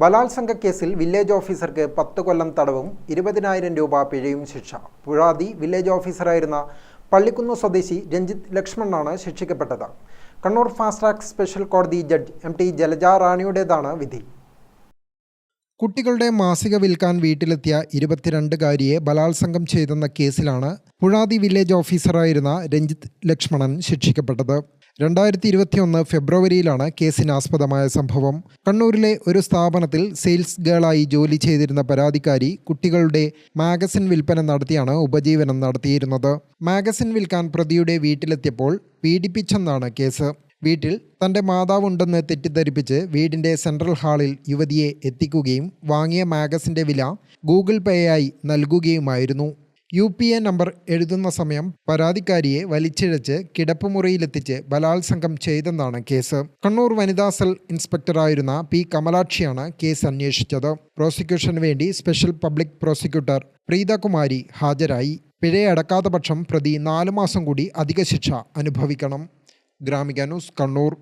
ബലാത്സംഗ കേസിൽ വില്ലേജ് ഓഫീസർക്ക് പത്ത് കൊല്ലം തടവും ഇരുപതിനായിരം രൂപ പിഴയും ശിക്ഷ. പുഴാതി വില്ലേജ് ഓഫീസറായിരുന്ന പള്ളിക്കുന്ന് സ്വദേശി രഞ്ജിത്ത് ലക്ഷ്മണനാണ് ശിക്ഷിക്കപ്പെട്ടത്. കണ്ണൂർ ഫാസ്റ്റ് ട്രാക്ക് സ്പെഷ്യൽ കോടതി ജഡ്ജ് എം ടി ജലജ റാണിയുടേതാണ് വിധി. കുട്ടികളുടെ മാസിക വിൽക്കാൻ വീട്ടിലെത്തിയ ഇരുപത്തിരണ്ടുകാരിയെ ബലാത്സംഗം ചെയ്തെന്ന കേസിലാണ് പുഴാതി വില്ലേജ് ഓഫീസറായിരുന്ന രഞ്ജിത്ത് ലക്ഷ്മണൻ ശിക്ഷിക്കപ്പെട്ടത്. രണ്ടായിരത്തി ഇരുപത്തിയൊന്ന് ഫെബ്രുവരിയിലാണ് കേസിനാസ്പദമായ സംഭവം. കണ്ണൂരിലെ ഒരു സ്ഥാപനത്തിൽ സെയിൽസ് ഗേളായി ജോലി ചെയ്തിരുന്ന പരാതിക്കാരി കുട്ടികളുടെ മാഗസിൻ വിൽപ്പന നടത്തിയാണ് ഉപജീവനം നടത്തിയിരുന്നത്. മാഗസിൻ വിൽക്കാൻ പ്രതിയുടെ വീട്ടിലെത്തിയപ്പോൾ പീഡിപ്പിച്ചെന്നാണ് കേസ്. വീട്ടിൽ തന്റെ മാതാവുണ്ടെന്ന് തെറ്റിദ്ധരിപ്പിച്ച് വീടിന്റെ സെൻട്രൽ ഹാളിൽ യുവതിയെ എത്തിക്കുകയും വാങ്ങിയ മാഗസിന്റെ വില ഗൂഗിൾ പേയായി നൽകുകയുമായിരുന്നു. യു പി എ നമ്പർ എഴുതുന്ന സമയം പരാതിക്കാരിയെ വലിച്ചിഴച്ച് കിടപ്പുമുറിയിലെത്തിച്ച് ബലാത്സംഗം ചെയ്തെന്നാണ് കേസ്. കണ്ണൂർ വനിതാ സെൽ ഇൻസ്പെക്ടറായിരുന്ന പി. കമലാക്ഷിയാണ് കേസ് അന്വേഷിച്ചത്. പ്രോസിക്യൂഷന് വേണ്ടി സ്പെഷ്യൽ പബ്ലിക് പ്രോസിക്യൂട്ടർ പ്രീതകുമാരി ഹാജരായി. പിഴയടക്കാത്ത പക്ഷം പ്രതി നാലു മാസം കൂടി അധിക ശിക്ഷ അനുഭവിക്കണം. ഗ്രാമിക ന്യൂസ് കണ്ണൂർ.